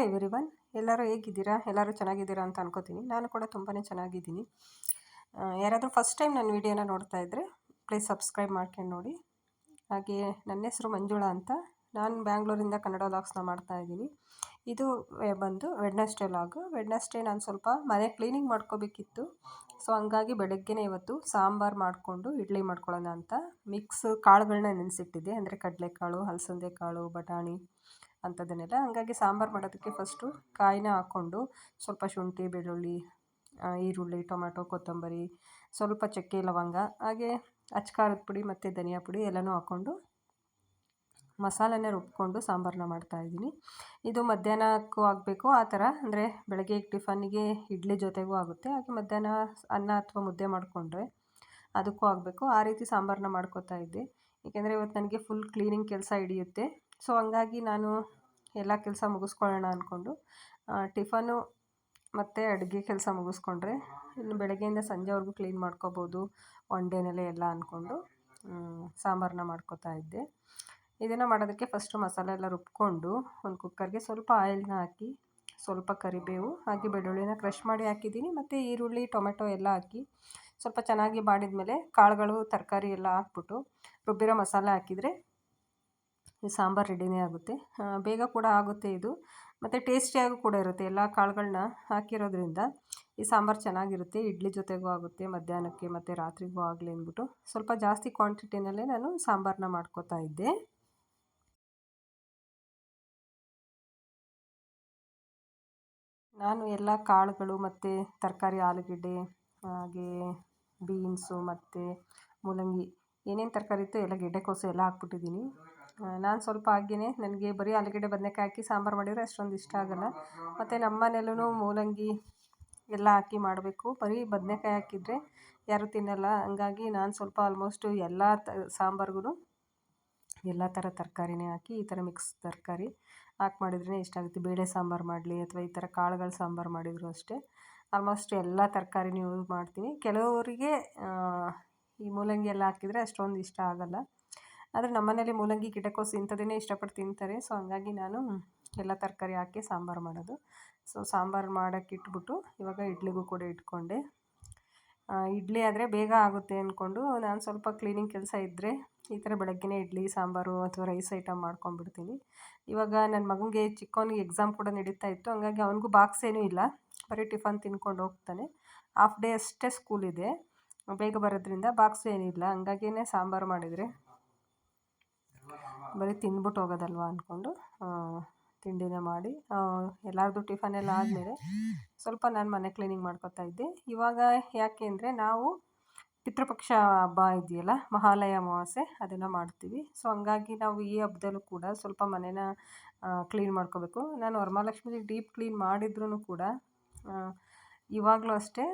Hi every one ಎಲ್ಲರೂ ಹೇಗಿದ್ದೀರಾ? ಎಲ್ಲರೂ ಚೆನ್ನಾಗಿದ್ದೀರಾ ಅಂತ ಅನ್ಕೋತೀನಿ. ನಾನು ಕೂಡ ತುಂಬಾ ಚೆನ್ನಾಗಿದ್ದೀನಿ. ಯಾರಾದರೂ ಫಸ್ಟ್ ಟೈಮ್ ನನ್ನ ವೀಡಿಯೋನ ನೋಡ್ತಾ ಇದ್ದರೆ ಪ್ಲೀಸ್ ಸಬ್ಸ್ಕ್ರೈಬ್ ಮಾಡ್ಕೊಂಡು ನೋಡಿ. ಹಾಗೆ ನನ್ನ ಹೆಸರು ಮಂಜುಳಾ ಅಂತ. ನಾನು ಬ್ಯಾಂಗ್ಳೂರಿಂದ ಕನ್ನಡ ಲಾಗ್ಸ್ನ ಮಾಡ್ತಾ ಇದ್ದೀನಿ. ಇದು ಬಂದು ವೆಡ್ನೆಸ್ಡೇ ಲಾಗು ವೆಡ್ನೆಸ್ಡೇ ನಾನು ಸ್ವಲ್ಪ ಮನೆ ಕ್ಲೀನಿಂಗ್ ಮಾಡ್ಕೋಬೇಕಿತ್ತು. ಸೊ ಹಂಗಾಗಿ ಬೆಳಗ್ಗೆನೇ ಇವತ್ತು ಸಾಂಬಾರು ಮಾಡಿಕೊಂಡು ಇಡ್ಲಿ ಮಾಡ್ಕೊಳ್ಳೋಣ ಅಂತ. ಮಿಕ್ಸ್ ಕಾಳುಗಳನ್ನ ನೆನೆಸಿಟ್ಟಿದ್ದೆ. ಅಂದರೆ ಕಡಲೆಕಾಳು, ಹಲಸಂದೆ ಕಾಳು, ಬಟಾಣಿ. ಅಂಥದ್ದನ್ನೆಲ್ಲ ಹಾಗಾಗಿ ಸಾಂಬಾರು ಮಾಡೋದಕ್ಕೆ ಫಸ್ಟು ಕಾಯಿನ ಹಾಕ್ಕೊಂಡು ಸ್ವಲ್ಪ ಶುಂಠಿ, ಬೆಳ್ಳುಳ್ಳಿ ಈರುಳ್ಳಿ, ಟೊಮ್ಯಾಟೊ, ಕೊತ್ತಂಬರಿ, ಸ್ವಲ್ಪ ಚಕ್ಕೆ, ಲವಂಗ, ಹಾಗೆ ಅಚ್ಕಾರದ ಪುಡಿ ಮತ್ತು ಧನಿಯಾ ಪುಡಿ ಎಲ್ಲನೂ ಹಾಕ್ಕೊಂಡು ಮಸಾಲೆನ ರುಬ್ಕೊಂಡು ಸಾಂಬಾರನ್ನ ಮಾಡ್ತಾಯಿದ್ದೀನಿ ಇದು ಮಧ್ಯಾಹ್ನಕ್ಕೂ ಆಗಬೇಕು, ಆ ಥರ ಅಂದರೆ ಬೆಳಗ್ಗೆ ಟಿಫನ್ನಿಗೆ ಇಡ್ಲಿ ಜೊತೆಗೂ ಆಗುತ್ತೆ. ಹಾಗೆ ಮಧ್ಯಾಹ್ನ ಅನ್ನ ಅಥವಾ ಮುದ್ದೆ ಮಾಡಿಕೊಂಡ್ರೆ ಅದಕ್ಕೂ ಆಗಬೇಕು. ಆ ರೀತಿ ಸಾಂಬಾರನ್ನ ಮಾಡ್ಕೋತಾ ಇದ್ದೆ. ಏಕೆಂದರೆ ಇವತ್ತು ನನಗೆ ಫುಲ್ ಕ್ಲೀನಿಂಗ್ ಕೆಲಸ ಹಿಡಿಯುತ್ತೆ. ಸೊ, ಹಂಗಾಗಿ ನಾನು ಎಲ್ಲ ಕೆಲಸ ಮುಗಿಸ್ಕೊಳ್ಳೋಣ ಅಂದ್ಕೊಂಡು ಟಿಫನು ಮತ್ತು ಅಡುಗೆ ಕೆಲಸ ಮುಗಿಸ್ಕೊಂಡ್ರೆ ಇನ್ನು ಬೆಳಗ್ಗೆಯಿಂದ ಸಂಜೆವರೆಗೂ ಕ್ಲೀನ್ ಮಾಡ್ಕೋಬೋದು, ಒನ್ ಡೇನಲ್ಲೇ ಎಲ್ಲ ಅಂದ್ಕೊಂಡು ಸಾಂಬಾರನ್ನ ಮಾಡ್ಕೋತಾ ಇದ್ದೆ. ಇದನ್ನು ಮಾಡೋದಕ್ಕೆ ಫಸ್ಟು ಮಸಾಲೆ ಎಲ್ಲ ರುಬ್ಕೊಂಡು ಒಂದು ಕುಕ್ಕರ್ಗೆ ಸ್ವಲ್ಪ ಆಯಿಲ್ನ ಹಾಕಿ, ಸ್ವಲ್ಪ ಕರಿಬೇವು, ಹಾಗೆ ಬೆಳ್ಳುಳ್ಳಿನ ಕ್ರಷ್ ಮಾಡಿ ಹಾಕಿದ್ದೀನಿ. ಮತ್ತು ಈರುಳ್ಳಿ, ಟೊಮೆಟೊ ಎಲ್ಲ ಹಾಕಿ ಸ್ವಲ್ಪ ಚೆನ್ನಾಗಿ ಬಾಡಿದ ಮೇಲೆ ಕಾಳುಗಳು, ತರಕಾರಿ ಎಲ್ಲ ಹಾಕ್ಬಿಟ್ಟು ರುಬ್ಬಿರೋ ಮಸಾಲೆ ಹಾಕಿದರೆ ಸಾಂಬಾರು ರೆಡಿನೇ ಆಗುತ್ತೆ. ಬೇಗ ಕೂಡ ಆಗುತ್ತೆ ಇದು. ಮತ್ತು ಟೇಸ್ಟಿಯಾಗೂ ಕೂಡ ಇರುತ್ತೆ. ಎಲ್ಲ ಕಾಳುಗಳನ್ನ ಹಾಕಿರೋದ್ರಿಂದ ಈ ಸಾಂಬಾರು ಚೆನ್ನಾಗಿರುತ್ತೆ. ಇಡ್ಲಿ ಜೊತೆಗೂ ಆಗುತ್ತೆ, ಮಧ್ಯಾಹ್ನಕ್ಕೆ ಮತ್ತು ರಾತ್ರಿಗೂ ಆಗಲಿ ಅಂದ್ಬಿಟ್ಟು. ಸ್ವಲ್ಪ ಜಾಸ್ತಿ ಕ್ವಾಂಟಿಟಿನಲ್ಲೇ ನಾನು ಸಾಂಬಾರನ್ನ ಮಾಡ್ಕೋತಾ ಇದ್ದೆ. ನಾನು ಎಲ್ಲ ಕಾಳುಗಳು ಮತ್ತು ತರಕಾರಿ, ಆಲೂಗೆಡ್ಡೆ, ಹಾಗೆ ಬೀನ್ಸು ಮತ್ತು ಮೂಲಂಗಿ ಏನೇನು ತರಕಾರಿ ಇತ್ತು ಎಲ್ಲ ಗೆಡ್ಡೆಕೋಸು ಎಲ್ಲ ಹಾಕ್ಬಿಟ್ಟಿದ್ದೀನಿ. ನಾನು ಸ್ವಲ್ಪ ಹಾಗೇ ನನಗೆ ಬರೀ ಆಲೂಗಡ್ಡೆ, ಬದನೇಕಾಯಿ ಹಾಕಿ ಸಾಂಬಾರು ಮಾಡಿದರೆ ಅಷ್ಟೊಂದು ಇಷ್ಟ ಆಗೋಲ್ಲ. ಮತ್ತು ನಮ್ಮ ಮನೆಯಲ್ಲೂ ಮೂಲಂಗಿ ಎಲ್ಲ ಹಾಕಿ ಮಾಡಬೇಕು. ಬರೀ ಬದನೇಕಾಯಿ ಹಾಕಿದರೆ ಯಾರೂ ತಿನ್ನಲ್ಲ. ಹಂಗಾಗಿ ನಾನು ಸ್ವಲ್ಪ ಆಲ್ಮೋಸ್ಟು ಎಲ್ಲ ತ ಸಾಂಬಾರ್ಗೂ ಎಲ್ಲ ಥರ ತರಕಾರಿನೇ ಹಾಕಿ, ಈ ಥರ ಮಿಕ್ಸ್ ತರಕಾರಿ ಹಾಕಿ ಮಾಡಿದ್ರೇ ಇಷ್ಟ ಆಗುತ್ತೆ. ಬೇಳೆ ಸಾಂಬಾರು ಮಾಡಲಿ ಅಥವಾ ಈ ಥರ ಕಾಳುಗಳ ಸಾಂಬಾರು ಮಾಡಿದರೂ ಅಷ್ಟೇ. ಆಲ್ಮೋಸ್ಟ್ ಎಲ್ಲ ತರಕಾರಿನೂ ಯೂಸ್ ಮಾಡ್ತೀನಿ. ಕೆಲವರಿಗೆ ಈ ಮೂಲಂಗಿ ಎಲ್ಲ ಹಾಕಿದರೆ ಅಷ್ಟೊಂದು ಇಷ್ಟ ಆಗೋಲ್ಲ. ಆದರೆ ನಮ್ಮ ಮನೇಲಿ ಮೂಲಂಗಿ ಗಿಡಕೋಸು ಇಂಥದ್ದೇ ಇಷ್ಟಪಟ್ಟು ತಿಂತಾರೆ. ಸೊ ಹಂಗಾಗಿ ನಾನು ಎಲ್ಲ ತರಕಾರಿ ಹಾಕಿ ಸಾಂಬಾರು ಮಾಡೋದು. ಸೊ ಸಾಂಬಾರು ಮಾಡೋಕ್ಕೆ ಇಟ್ಬಿಟ್ಟು ಇವಾಗ ಇಡ್ಲಿಗೂ ಕೂಡ ಇಟ್ಕೊಂಡೆ. ಇಡ್ಲಿ ಆದರೆ ಬೇಗ ಆಗುತ್ತೆ ಅಂದ್ಕೊಂಡು ನಾನು ಸ್ವಲ್ಪ ಕ್ಲೀನಿಂಗ್ ಕೆಲಸ ಇದ್ದರೆ ಈ ಥರ ಬೆಳಗ್ಗೆನೇ ಇಡ್ಲಿ, ಸಾಂಬಾರು ಅಥವಾ ರೈಸ್ ಐಟಮ್ ಮಾಡ್ಕೊಂಡ್ಬಿಡ್ತೀನಿ. ಇವಾಗ ನನ್ನ ಮಗನಿಗೆ ಚಿಕ್ಕವನಿಗೆ ಎಕ್ಸಾಮ್ ಕೂಡ ನಡೀತಾ ಇತ್ತು. ಹಂಗಾಗಿ ಅವನಿಗೂ ಬಾಕ್ಸ್ ಏನೂ ಇಲ್ಲ. ಬರೀ ಟಿಫನ್ ತಿನ್ಕೊಂಡು ಹೋಗ್ತಾನೆ. ಹಾಫ್ ಡೇ ಅಷ್ಟೇ ಸ್ಕೂಲ್ ಇದೆ. ಬೇಗ ಬರೋದ್ರಿಂದ ಬಾಕ್ಸ್ ಏನಿಲ್ಲ ಹಂಗಾಗಿಯೇ ಸಾಂಬಾರು ಮಾಡಿದರೆ ಬರೀ ತಿಂದ್ಬಿಟ್ಟು ಹೋಗೋದಲ್ವ ಅಂದ್ಕೊಂಡು ತಿಂಡಿನ ಮಾಡಿ ಎಲ್ಲರದು ಟಿಫನ್ ಎಲ್ಲ ಆದಮೇಲೆ ಸ್ವಲ್ಪ ನಾನು ಮನೆ ಕ್ಲೀನಿಂಗ್ ಮಾಡ್ಕೊತಾ ಇದ್ದೆ. ಇವಾಗ ಯಾಕೆ ಅಂದರೆ ನಾವು ಪಿತೃಪಕ್ಷ ಹಬ್ಬ ಇದೆಯಲ್ಲ, ಮಹಾಲಯ ಅಮಾವಾಸ್ಯೆ, ಅದನ್ನು ಮಾಡ್ತೀವಿ. ಸೊ ಹಂಗಾಗಿ ನಾವು ಈ ಹಬ್ಬದಲ್ಲೂ ಕೂಡ ಸ್ವಲ್ಪ ಮನೇನ ಕ್ಲೀನ್ ಮಾಡ್ಕೋಬೇಕು. ನಾನು ವರಮಹಾಲಕ್ಷ್ಮಿ ಡೀಪ್ ಕ್ಲೀನ್ ಮಾಡಿದ್ರೂ ಕೂಡ ಇವಾಗಲೂ ಅಷ್ಟೇ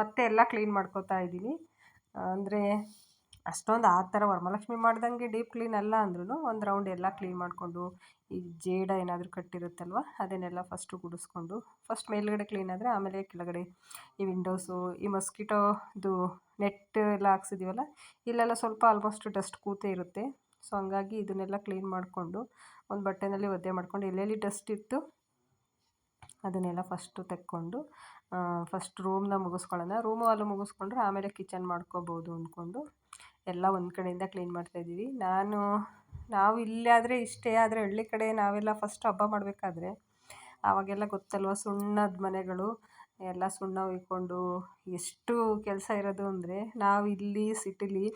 ಮತ್ತೆ ಎಲ್ಲ ಕ್ಲೀನ್ ಮಾಡ್ಕೋತಾ ಇದ್ದೀನಿ. ಅಂದರೆ ಅಷ್ಟೊಂದು ಆ ಥರ ವರಮಹಾಲಕ್ಷ್ಮಿ ಮಾಡ್ದಂಗೆ ಡೀಪ್ ಕ್ಲೀನ್ ಅಲ್ಲ ಅಂದ್ರೂ ಒಂದು ರೌಂಡ್ ಎಲ್ಲ ಕ್ಲೀನ್ ಮಾಡಿಕೊಂಡು ಈ ಜೇಡ ಏನಾದರೂ ಕಟ್ಟಿರುತ್ತಲ್ವ, ಅದನ್ನೆಲ್ಲ ಫಸ್ಟು ಗುಡಿಸ್ಕೊಂಡು ಫಸ್ಟ್ ಮೇಲುಗಡೆ ಕ್ಲೀನ್ ಆದರೆ ಆಮೇಲೆ ಕೆಳಗಡೆ ಈ ವಿಂಡೋಸು ಈ ಮಸ್ಕಿಟೋದು ನೆಟ್ ಎಲ್ಲ ಹಾಕ್ಸಿದ್ದೀವಲ್ಲ ಇಲ್ಲೆಲ್ಲ ಸ್ವಲ್ಪ ಆಲ್ಮೋಸ್ಟ್ ಡಸ್ಟ್ ಕೂತೇ ಇರುತ್ತೆ. ಸೊ ಹಂಗಾಗಿ ಇದನ್ನೆಲ್ಲ ಕ್ಲೀನ್ ಮಾಡಿಕೊಂಡು ಒಂದು ಬಟ್ಟೆನಲ್ಲಿ ಒದ್ದೆ ಮಾಡ್ಕೊಂಡು ಎಲ್ಲೆಲ್ಲಿ ಡಸ್ಟ್ ಇತ್ತು ಅದನ್ನೆಲ್ಲ ಫಸ್ಟು ತೆಕ್ಕೊಂಡು ಫಸ್ಟ್ ರೂಮ್ನ ಮುಗಿಸ್ಕೊಳ್ಳೋಣ. ರೂಮು ಅಲ್ಲೂ ಮುಗಿಸ್ಕೊಂಡ್ರೆ ಆಮೇಲೆ ಕಿಚನ್ ಮಾಡ್ಕೋಬೋದು ಅಂದ್ಕೊಂಡು ಎಲ್ಲ ಒಂದು ಕಡೆಯಿಂದ ಕ್ಲೀನ್ ಮಾಡ್ತಾಯಿದ್ದೀವಿ ನಾನು, ನಾವು ಇಲ್ಲಿ ಆದರೆ ಇಷ್ಟೇ, ಆದರೆ ಹಳ್ಳಿ ಕಡೆ ನಾವೆಲ್ಲ ಫಸ್ಟ್ ಹಬ್ಬ ಮಾಡಬೇಕಾದ್ರೆ ಆವಾಗೆಲ್ಲ ಗೊತ್ತಲ್ವ ಸುಣ್ಣದ ಮನೆಗಳು, ಎಲ್ಲ ಸುಣ್ಣ ಉಯ್ಕೊಂಡು ಎಷ್ಟು ಕೆಲಸ ಇರೋದು ಅಂದರೆ ನಾವು ಇಲ್ಲಿ ಸಿಟಿಲಿ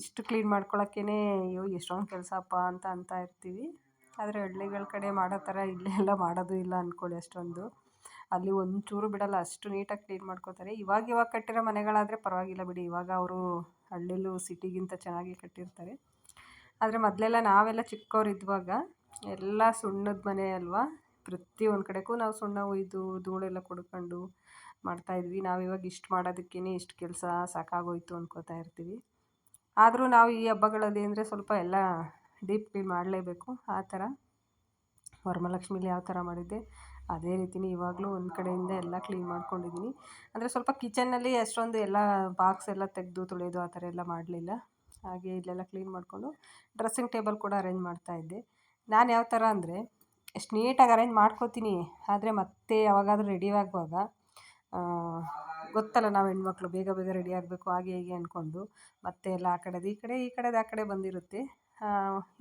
ಇಷ್ಟು ಕ್ಲೀನ್ ಮಾಡ್ಕೊಳಕ್ಕೇ ಅಯ್ಯೋ ಎಷ್ಟೊಂದು ಕೆಲಸಪ್ಪ ಅಂತ ಅಂತ ಇರ್ತೀವಿ. ಆದರೆ ಹಳ್ಳಿಗಳ ಕಡೆ ಮಾಡೋ ಥರ ಇಲ್ಲೆಲ್ಲ ಮಾಡೋದು ಇಲ್ಲ ಅಂದ್ಕೊಳ್ಳಿ ಅಷ್ಟೊಂದು. ಅಲ್ಲಿ ಒಂಚೂರು ಬಿಡೋಲ್ಲ, ಅಷ್ಟು ನೀಟಾಗಿ ಕ್ಲೀನ್ ಮಾಡ್ಕೋತಾರೆ. ಇವಾಗ ಇವಾಗ ಕಟ್ಟಿರೋ ಮನೆಗಳಾದರೆ ಪರವಾಗಿಲ್ಲ ಬಿಡಿ, ಇವಾಗ ಅವರು ಹಳ್ಳಿಲೂ ಸಿಟಿಗಿಂತ ಚೆನ್ನಾಗಿ ಕಟ್ಟಿರ್ತಾರೆ. ಆದರೆ ಮೊದಲೆಲ್ಲ ನಾವೆಲ್ಲ ಚಿಕ್ಕವರಿದ್ವಾಗ ಎಲ್ಲ ಸುಣ್ಣದ ಮನೆ ಅಲ್ವಾ? ಪ್ರತಿಯೊಂದು ಕಡೆಗೂ ನಾವು ಸುಣ್ಣ ಒಯ್ದು ಧೂಳೆಲ್ಲ ಕೊಡ್ಕೊಂಡು ಮಾಡ್ತಾಯಿದ್ವಿ ನಾವು ಇವಾಗ ಇಷ್ಟು ಮಾಡೋದಕ್ಕೇ ಇಷ್ಟು ಕೆಲಸ ಸಾಕಾಗೋಯ್ತು ಅಂದ್ಕೋತಾ ಇರ್ತೀವಿ. ಆದರೂ ನಾವು ಈ ಹಬ್ಬಗಳಲ್ಲಿ ಅಂದರೆ ಸ್ವಲ್ಪ ಎಲ್ಲ ಡೀಪ್ ಕ್ಲೀನ್ ಮಾಡಲೇಬೇಕು. ಆ ಥರ ವರಮಹಾಲಕ್ಷ್ಮೀಲಿ ಯಾವ ಥರ ಮಾಡಿದ್ದೆ? ಅದೇ ರೀತಿಯೇ ಇವಾಗಲೂ ಒಂದು ಕಡೆಯಿಂದ ಎಲ್ಲ ಕ್ಲೀನ್ ಮಾಡ್ಕೊಂಡಿದ್ದೀನಿ ಅಂದರೆ ಸ್ವಲ್ಪ ಕಿಚನ್ನಲ್ಲಿ ಅಷ್ಟೊಂದು ಎಲ್ಲ ಬಾಕ್ಸ್ ಎಲ್ಲ ತೆಗೆದು ತೊಳೆಯೋದು ಆ ಥರ ಎಲ್ಲ ಮಾಡಲಿಲ್ಲ. ಹಾಗೆ ಇಲ್ಲೆಲ್ಲ ಕ್ಲೀನ್ ಮಾಡಿಕೊಂಡು ಡ್ರೆಸ್ಸಿಂಗ್ ಟೇಬಲ್ ಕೂಡ ಅರೇಂಜ್ ಮಾಡ್ತಾಯಿದ್ದೆ ನಾನು ಯಾವ ಥರ ಅಂದರೆ ಎಷ್ಟು ನೀಟಾಗಿ ಅರೇಂಜ್ ಮಾಡ್ಕೋತೀನಿ. ಆದರೆ ಮತ್ತೆ ಯಾವಾಗಾದರೂ ರೆಡಿ ಆಗುವಾಗ ಗೊತ್ತಲ್ಲ ನಾವು ಹೆಣ್ಮಕ್ಳು ಬೇಗ ಬೇಗ ರೆಡಿ ಆಗಬೇಕು, ಹಾಗೆ ಹೀಗೆ ಅಂದ್ಕೊಂಡು ಮತ್ತೆ ಎಲ್ಲ ಆ ಕಡೆದು ಈ ಕಡೆ, ಈ ಕಡೆದು ಆ ಕಡೆ ಬಂದಿರುತ್ತೆ.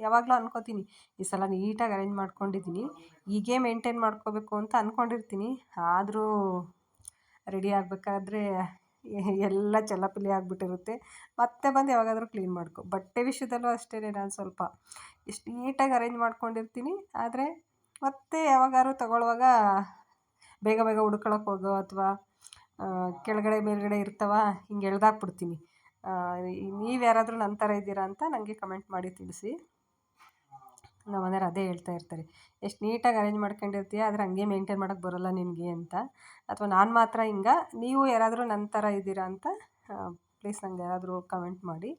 ಯಾವಾಗಲೂ ಅನ್ಕೋತೀನಿ, ಈ ಸಲ ನೀಟಾಗಿ ಅರೇಂಜ್ ಮಾಡ್ಕೊಂಡಿದ್ದೀನಿ. ಹೀಗೆ ಮೇಂಟೈನ್ ಮಾಡ್ಕೋಬೇಕು ಅಂತ ಅಂದ್ಕೊಂಡಿರ್ತೀನಿ ಆದರೂ ರೆಡಿ ಆಗಬೇಕಾದ್ರೆ ಎಲ್ಲ ಚಲ್ಲಪಿಲ್ಲಿ ಆಗಿಬಿಟ್ಟಿರುತ್ತೆ. ಮತ್ತೆ ಬಂದು ಯಾವಾಗಾದರೂ ಕ್ಲೀನ್ ಮಾಡ್ಕೊ. ಬಟ್ಟೆ ವಿಷಯದಲ್ಲೂ ಅಷ್ಟೇ ನಾನು ಸ್ವಲ್ಪ ಇಷ್ಟು ನೀಟಾಗಿ ಅರೇಂಜ್ ಮಾಡ್ಕೊಂಡಿರ್ತೀನಿ. ಆದರೆ ಮತ್ತೆ ಯಾವಾಗಾದ್ರು ತಗೊಳ್ಳುವಾಗ ಬೇಗ ಬೇಗ ಹುಡ್ಕೊಳಕ್ಕೆ ಹೋಗೋ ಅಥವಾ ಕೆಳಗಡೆ ಮೇಲುಗಡೆ ಇರ್ತವ, ಹಿಂಗೆ ಎಳ್ದಾಕ್ಬಿಡ್ತೀನಿ ನೀವು ಯಾರಾದರೂ ನನ್ನ ಥರ ಇದ್ದೀರಾ ಅಂತ ನನಗೆ ಕಮೆಂಟ್ ಮಾಡಿ ತಿಳಿಸಿ. ನಮ್ಮ ಮನೆಯವ್ರು ಅದೇ ಹೇಳ್ತಾ ಇರ್ತಾರೆ. ಎಷ್ಟು ನೀಟಾಗಿ ಅರೇಂಜ್ ಮಾಡ್ಕೊಂಡಿರ್ತೀಯ, ಆದರೆ ಹಂಗೆ ಮೇಂಟೈನ್ ಮಾಡೋಕ್ಕೆ ಬರೋಲ್ಲ ನಿನಗೆ ಅಂತ. ಅಥವಾ ನಾನು ಮಾತ್ರ ಹಿಂಗೆ, ನೀವು ಯಾರಾದರೂ ನನ್ನ ಥರ ಇದ್ದೀರಾ ಅಂತ ಪ್ಲೀಸ್ ನಂಗೆ ಯಾರಾದರೂ ಕಮೆಂಟ್ ಮಾಡಿ.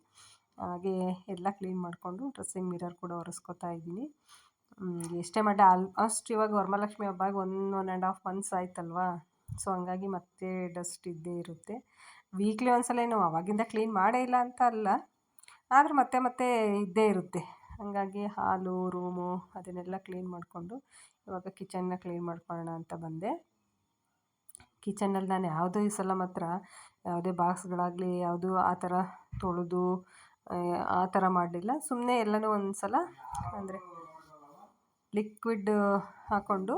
ಹಾಗೆ ಎಲ್ಲ ಕ್ಲೀನ್ ಮಾಡಿಕೊಂಡು ಡ್ರೆಸ್ಸಿಂಗ್ ಮಿರರ್ ಕೂಡ ಒರೆಸ್ಕೊತಾ ಇದ್ದೀನಿ. ಎಷ್ಟೇ ಮಾಡಿ ಆಲ್ಮೋಸ್ಟ್ ಇವಾಗ ವರಮಹಾಲಕ್ಷ್ಮಿ ಹಬ್ಬ one one and half months ಆಯ್ತಲ್ವಾ? ಸೊ ಹಂಗಾಗಿ ಮತ್ತೆ ಡಸ್ಟ್ ಇದ್ದೇ ಇರುತ್ತೆ. ವೀಕ್ಲಿ ಒಂದ್ಸಲ ಏನು ಅವಾಗಿಂದ ಕ್ಲೀನ್ ಮಾಡೇ ಇಲ್ಲ ಅಂತ ಅಲ್ಲ. ಆದರೂ ಮತ್ತೆ ಮತ್ತೆ ಇದ್ದೇ ಇರುತ್ತೆ. ಹಾಗಾಗಿ ಹಾಲು, ರೂಮು ಅದನ್ನೆಲ್ಲ ಕ್ಲೀನ್ ಮಾಡಿಕೊಂಡು ಇವಾಗ ಕಿಚನ್ನ ಕ್ಲೀನ್ ಮಾಡ್ಕೊಳ್ಳೋಣ ಅಂತ ಬಂದೆ. ಕಿಚನಲ್ಲಿ ನಾನು ಯಾವುದೂ ಈ ಸಲ ಮಾತ್ರ ಯಾವುದೇ ಬಾಕ್ಸ್ಗಳಾಗಲಿ ಯಾವುದೂ ಆ ಥರ ತೊಳೆದು, ಆ ಥರ ಮಾಡಲಿಲ್ಲ. ಸುಮ್ಮನೆ ಎಲ್ಲನೂ ಒಂದು ಸಲ ಅಂದರೆ ಲಿಕ್ವಿಡ್ ಹಾಕ್ಕೊಂಡು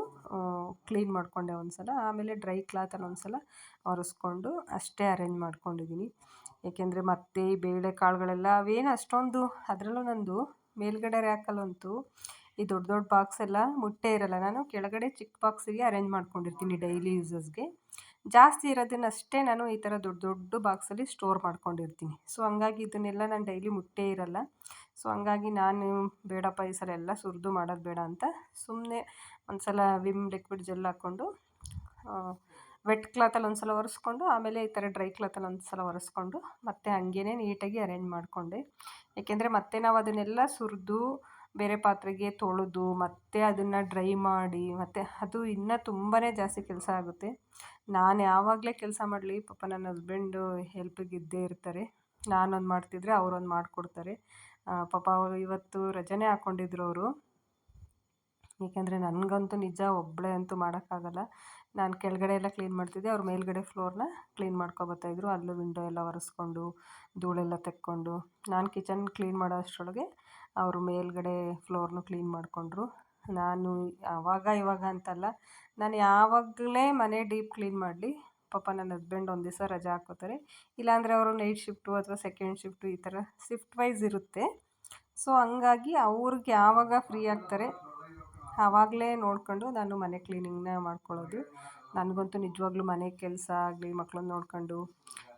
ಕ್ಲೀನ್ ಮಾಡಿಕೊಂಡೆ ಒಂದು ಸಲ ಆಮೇಲೆ ಡ್ರೈ ಕ್ಲಾತನ್ನು ಒಂದು ಸಲ ಒರೆಸ್ಕೊಂಡು ಅಷ್ಟೇ ಅರೇಂಜ್ ಮಾಡ್ಕೊಂಡಿದ್ದೀನಿ ಏಕೆಂದರೆ ಮತ್ತೆ ಈ ಬೇಳೆ ಕಾಳುಗಳೆಲ್ಲ ಅವೇನು ಅಷ್ಟೊಂದು ಅದರಲ್ಲೂ ನಂದು ಮೇಲುಗಡೆ ರ್ಯಾಕಲ್ಲಂತೂ ಈ ದೊಡ್ಡ ದೊಡ್ಡ ಬಾಕ್ಸ್ ಎಲ್ಲ ಮುಟ್ಟೇ ಇರಲ್ಲ. ನಾನು ಕೆಳಗಡೆ ಚಿಕ್ಕ ಬಾಕ್ಸಿಗೆ ಅರೇಂಜ್ ಮಾಡ್ಕೊಂಡಿರ್ತೀನಿ ಡೈಲಿ ಯೂಸಸ್ಗೆ ಜಾಸ್ತಿ ಇರೋದನ್ನಷ್ಟೇ ನಾನು ಈ ಥರ ದೊಡ್ಡ ದೊಡ್ಡ ಬಾಕ್ಸಲ್ಲಿ ಸ್ಟೋರ್ ಮಾಡ್ಕೊಂಡಿರ್ತೀನಿ. ಸೊ, ಹಂಗಾಗಿ ಇದನ್ನೆಲ್ಲ ನಾನು ಡೈಲಿ ಮುಟ್ಟೇ ಇರಲ್ಲ. ಸೊ, ಹಂಗಾಗಿ ನಾನು ಬೇಡಪ್ಪ ಈ ಸಲ ಎಲ್ಲ ಸುರಿದು ಮಾಡೋದು ಬೇಡ ಅಂತ ಸುಮ್ಮನೆ ಒಂದು ಸಲ ವಿಮ್ ಲಿಕ್ವಿಡ್ ಜೆಲ್ ಹಾಕ್ಕೊಂಡು ವೆಟ್ ಕ್ಲಾತಲ್ಲಿ ಒಂದು ಸಲ ಒರೆಸ್ಕೊಂಡು, ಆಮೇಲೆ ಈ ಥರ ಡ್ರೈ ಕ್ಲಾತಲ್ಲಿ ಒಂದು ಸಲ ಒರೆಸ್ಕೊಂಡು ಮತ್ತೆ ಹಂಗೇ ನೀಟಾಗಿ ಅರೇಂಜ್ ಮಾಡಿಕೊಂಡೆ. ಏಕೆಂದರೆ ಮತ್ತೆ ನಾವು ಅದನ್ನೆಲ್ಲ ಸುರಿದು ಬೇರೆ ಪಾತ್ರೆಗೆ ತೊಳೆದು ಮತ್ತೆ ಅದನ್ನು ಡ್ರೈ ಮಾಡಿ, ಮತ್ತು ಅದು ಇನ್ನೂ ತುಂಬಾ ಜಾಸ್ತಿ ಕೆಲಸ ಆಗುತ್ತೆ. ನಾನು ಯಾವಾಗಲೇ ಕೆಲಸ ಮಾಡಲಿ, ಪಾಪ ನನ್ನ ಹಸ್ಬೆಂಡು ಹೆಲ್ಪಿಗೆ ಇದ್ದೇ ಇರ್ತಾರೆ. ನಾನೊಂದು ಮಾಡ್ತಿದ್ರೆ ಅವರೊಂದು ಮಾಡಿಕೊಡ್ತಾರೆ. ಪಾಪ ಅವರು ಇವತ್ತು ರಜೆನೇ ಹಾಕ್ಕೊಂಡಿದ್ರು ಅವರು. ಏಕೆಂದರೆ ನನಗಂತೂ ನಿಜ ಒಬ್ಬಳೇ ಅಂತೂ ಮಾಡೋಕ್ಕಾಗಲ್ಲ. ನಾನು ಕೆಳಗಡೆ ಎಲ್ಲ ಕ್ಲೀನ್ ಮಾಡ್ತಿದ್ದೆ, ಅವ್ರು ಮೇಲುಗಡೆ ಫ್ಲೋರ್ನ ಕ್ಲೀನ್ ಮಾಡ್ಕೊಬರ್ತಾಯಿದ್ರು ಅಲ್ಲೂ ವಿಂಡೋ ಎಲ್ಲ ಒರೆಸ್ಕೊಂಡು, ಧೂಳೆಲ್ಲ ತೆಕ್ಕೊಂಡು, ನಾನು ಕಿಚನ್ ಕ್ಲೀನ್ ಮಾಡೋ ಅಷ್ಟರೊಳಗೆ ಅವರು ಮೇಲುಗಡೆ ಫ್ಲೋರ್ನು ಕ್ಲೀನ್ ಮಾಡಿಕೊಂಡ್ರು. ನಾನು ಆವಾಗ, ಇವಾಗ ಅಂತಲ್ಲ, ನಾನು ಯಾವಾಗಲೇ ಮನೆ ಡೀಪ್ ಕ್ಲೀನ್ ಮಾಡಲಿ, ಪಾಪ ನನ್ನ ಹಸ್ಬೆಂಡ್ ಒಂದು ದಿವಸ ರಜೆ ಹಾಕ್ಕೋತಾರೆ ಇಲ್ಲಾಂದರೆ ಅವರು ನೈಟ್ ಶಿಫ್ಟು ಅಥವಾ ಸೆಕೆಂಡ್ ಶಿಫ್ಟು ಈ ಥರ ಶಿಫ್ಟ್ ವೈಸ್ ಇರುತ್ತೆ. ಸೊ ಹಂಗಾಗಿ ಅವ್ರಿಗೆ ಯಾವಾಗ ಫ್ರೀ ಆಗ್ತಾರೆ, ಆವಾಗಲೇ ನೋಡ್ಕೊಂಡು ನಾನು ಮನೆ ಕ್ಲೀನಿಂಗ್ನ ಮಾಡ್ಕೊಳ್ಳೋದು. ನನಗಂತೂ ನಿಜವಾಗ್ಲೂ ಮನೆ ಕೆಲಸ ಆಗಲಿ ಮಕ್ಳನ್ನ ನೋಡ್ಕೊಂಡು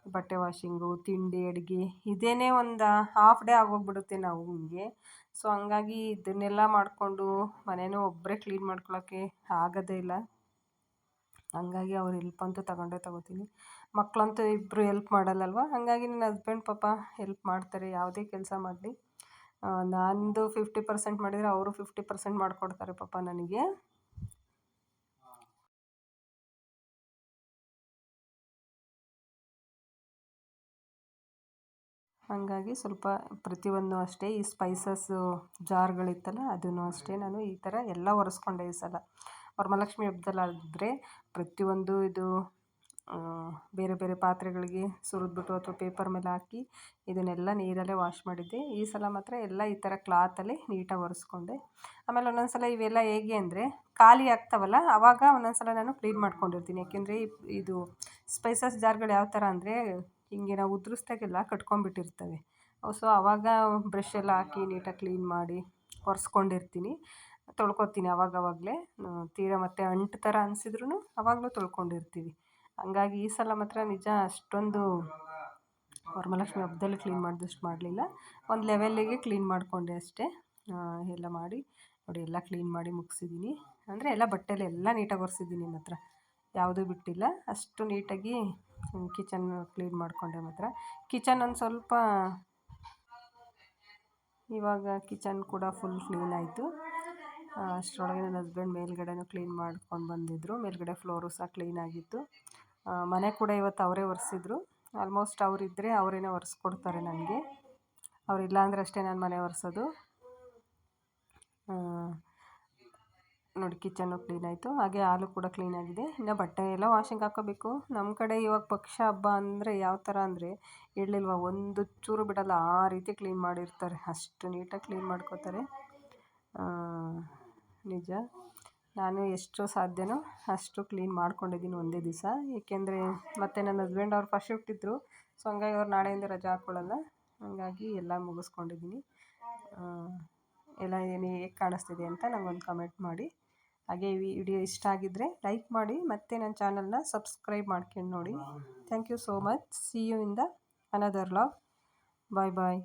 ಬಟ್ಟೆ ವಾಷಿಂಗು, ತಿಂಡಿ, ಅಡುಗೆ, ಇದೇನೇ ಒಂದು ಹಾಫ್ ಡೇ ಆಗೋಗ್ಬಿಡುತ್ತೆ ನಾವು ಹಿಂಗೆ. ಸೊ ಹಂಗಾಗಿ ಇದನ್ನೆಲ್ಲ ಮಾಡಿಕೊಂಡು ಮನೇನೂ ಒಬ್ಬರೇ ಕ್ಲೀನ್ ಮಾಡ್ಕೊಳ್ಳೋಕ್ಕೆ ಆಗೋದೇ ಇಲ್ಲ. ಹಂಗಾಗಿ ಅವ್ರ ಹೆಲ್ಪ್ ಅಂತೂ ತಗೊಂಡೇ ತಗೋತೀನಿ. ಮಕ್ಕಳಂತೂ ಇಬ್ಬರು ಹೆಲ್ಪ್ ಮಾಡಲ್ಲಲ್ವ? ಹಾಗಾಗಿ ನನ್ನ ಹಸ್ಬೆಂಡ್ ಪಾಪ ಹೆಲ್ಪ್ ಮಾಡ್ತಾರೆ, ಯಾವುದೇ ಕೆಲಸ ಮಾಡಲಿ. ನಂದು ಫಿಫ್ಟಿ ಪರ್ಸೆಂಟ್ ಮಾಡಿದರೆ ಅವರು ಫಿಫ್ಟಿ ಪರ್ಸೆಂಟ್ ಮಾಡಿಕೊಡ್ತಾರೆ ಪಾಪ ನನಗೆ. ಹಾಗಾಗಿ ಸ್ವಲ್ಪ ಪ್ರತಿಯೊಂದು ಅಷ್ಟೇ ಈ ಸ್ಪೈಸಸ್ಸು ಜಾರ್ಗಳಿತ್ತಲ್ಲ ಅದನ್ನು ಅಷ್ಟೇ ನಾನು ಈ ಥರ ಎಲ್ಲ ಒರೆಸ್ಕೊಂಡೆ ಈ ಸಲ. ವರಮಹಾಲಕ್ಷ್ಮಿ ಹಬ್ದಲ್ಲಾದರೆ ಪ್ರತಿಯೊಂದು ಇದು ಬೇರೆ ಬೇರೆ ಪಾತ್ರೆಗಳಿಗೆ ಸುರಿದ್ಬಿಟ್ಟು ಅಥವಾ ಪೇಪರ್ ಮೇಲೆ ಹಾಕಿ ಇದನ್ನೆಲ್ಲ ನೀರಲ್ಲೇ ವಾಶ್ ಮಾಡಿದ್ದೆ. ಈ ಸಲ ಮಾತ್ರ ಎಲ್ಲ ಈ ಥರ ಕ್ಲಾತಲ್ಲಿ ನೀಟಾಗಿ ಒರೆಸ್ಕೊಂಡೆ. ಆಮೇಲೆ ಒಂದೊಂದು ಸಲ ಇವೆಲ್ಲ ಹೇಗೆ ಅಂದರೆ ಖಾಲಿ ಆಗ್ತಾವಲ್ಲ ಆವಾಗ ಒಂದೊಂದು ಸಲ ನಾನು ಕ್ಲೀನ್ ಮಾಡ್ಕೊಂಡಿರ್ತೀನಿ. ಯಾಕೆಂದರೆ ಇದು ಸ್ಪೈಸಸ್ ಜಾರ್ಗಳು ಯಾವ ಥರ ಅಂದರೆ ಹಿಂಗೆ ನಾವು ಉದುರಿಸ್ದಾಗೆಲ್ಲ ಕಟ್ಕೊಂಡ್ಬಿಟ್ಟಿರ್ತವೆ ಸೊ ಆವಾಗ ಬ್ರಷ್ ಎಲ್ಲ ಹಾಕಿ ನೀಟಾಗಿ ಕ್ಲೀನ್ ಮಾಡಿ ಒರೆಸ್ಕೊಂಡಿರ್ತೀನಿ. ತೊಳ್ಕೊತೀನಿ ಅವಾಗವಾಗಲೇ. ತೀರಾ ಮತ್ತೆ ಅಂಟು ಥರ ಅನ್ಸಿದ್ರೂ ಅವಾಗಲೂ ತೊಳ್ಕೊಂಡಿರ್ತೀವಿ. ಹಂಗಾಗಿ ಈ ಸಲ ಮಾತ್ರ ನಿಜ ಅಷ್ಟೊಂದು ವರಮಹಾಲಕ್ಷ್ಮಿ ಹಬ್ಬದಲ್ಲಿ ಕ್ಲೀನ್ ಮಾಡಿದಷ್ಟು ಮಾಡಲಿಲ್ಲ. ಒಂದು ಲೆವೆಲ್ಲಿಗೆ ಕ್ಲೀನ್ ಮಾಡಿಕೊಂಡೆ ಅಷ್ಟೇ. ಎಲ್ಲ ಮಾಡಿ, ನೋಡಿ ಎಲ್ಲ ಕ್ಲೀನ್ ಮಾಡಿ ಮುಗಿಸಿದ್ದೀನಿ ಅಂದರೆ ಎಲ್ಲ ಬಟ್ಟೆಲ್ಲ ಎಲ್ಲ ನೀಟಾಗಿ ಒರೆಸಿದ್ದೀನಿ ಮಾತ್ರ. ಯಾವುದೂ ಬಿಟ್ಟಿಲ್ಲ. ಅಷ್ಟು ನೀಟಾಗಿ ಕಿಚನ್ ಕ್ಲೀನ್ ಮಾಡಿಕೊಂಡೆ ಮಾತ್ರ. ಕಿಚನ್ ಒಂದು ಸ್ವಲ್ಪ ಇವಾಗ ಕಿಚನ್ ಕೂಡ ಫುಲ್ ಕ್ಲೀನ್ ಆಯಿತು. ಅಷ್ಟರೊಳಗೆ ನನ್ನ ಹಸ್ಬೆಂಡ್ ಮೇಲ್ಗಡೆನೂ ಕ್ಲೀನ್ ಮಾಡ್ಕೊಂಡು ಬಂದಿದ್ದರು ಮೇಲ್ಗಡೆ ಫ್ಲೋರು ಸಹ ಕ್ಲೀನ್ ಆಗಿತ್ತು. ಮನೆ ಕೂಡ ಇವತ್ತು ಅವರೇ ಒರೆಸಿದ್ರು. ಆಲ್ಮೋಸ್ಟ್ ಅವರಿದ್ದರೆ ಅವರೇನೇ ಒರೆಸ್ಕೊಡ್ತಾರೆ ನನಗೆ. ಅವರಿಲ್ಲ ಅಂದರೆ ಅಷ್ಟೇ ನಾನು ಮನೆ ಒರೆಸೋದು. ನೋಡಿ ಕಿಚನ್ನು ಕ್ಲೀನ್ ಆಯಿತು. ಹಾಗೆ ಹಾಲು ಕೂಡ ಕ್ಲೀನ್ ಆಗಿದೆ. ಇನ್ನು ಬಟ್ಟೆ ಎಲ್ಲ ವಾಷಿಂಗ್ ಹಾಕೋಬೇಕು ನಮ್ಮ ಕಡೆ ಇವಾಗ ಪಕ್ಷ ಹಬ್ಬ ಅಂದರೆ ಯಾವ ಥರ ಅಂದರೆ ಹೇಳಿಲ್ವ, ಒಂದು ಚೂರು ಬಿಡಲ್ಲ, ಆ ರೀತಿ ಕ್ಲೀನ್ ಮಾಡಿರ್ತಾರೆ. ಅಷ್ಟು ನೀಟಾಗಿ ಕ್ಲೀನ್ ಮಾಡ್ಕೋತಾರೆ. ನಿಜ. ನಾನು ಎಷ್ಟು ಸಾಧ್ಯನೋ ಅಷ್ಟು ಕ್ಲೀನ್ ಮಾಡ್ಕೊಂಡಿದ್ದೀನಿ ಒಂದೇ ದಿವಸ. ಏಕೆಂದರೆ ಮತ್ತು ನನ್ನ ಹಸ್ಬೆಂಡ್ ಅವ್ರು ಫಸ್ಟ್ ಶಿಫ್ಟ್ ಇದ್ದರು ಸೊ ಹಂಗಾಗಿ ಅವ್ರು ನಾಳೆಯಿಂದ ರಜೆ ಹಾಕ್ಕೊಳ್ಳಲ್ಲ ಹಾಗಾಗಿ ಎಲ್ಲ ಮುಗಿಸ್ಕೊಂಡಿದ್ದೀನಿ. ಎಲ್ಲ ಏನು ಹೇಗೆ ಕಾಣಿಸ್ತಿದೆ ಅಂತ ನಂಗೊಂದು ಕಮೆಂಟ್ ಮಾಡಿ. ಹಾಗೆ ವಿಡಿಯೋ ಇಷ್ಟ ಆಗಿದ್ದರೆ ಲೈಕ್ ಮಾಡಿ ಮತ್ತೆ ನನ್ನ ಚಾನಲ್ನ ಸಬ್ಸ್ಕ್ರೈಬ್ ಮಾಡ್ಕೊಂಡು ನೋಡಿ. Thank you so much see you in the another log bye bye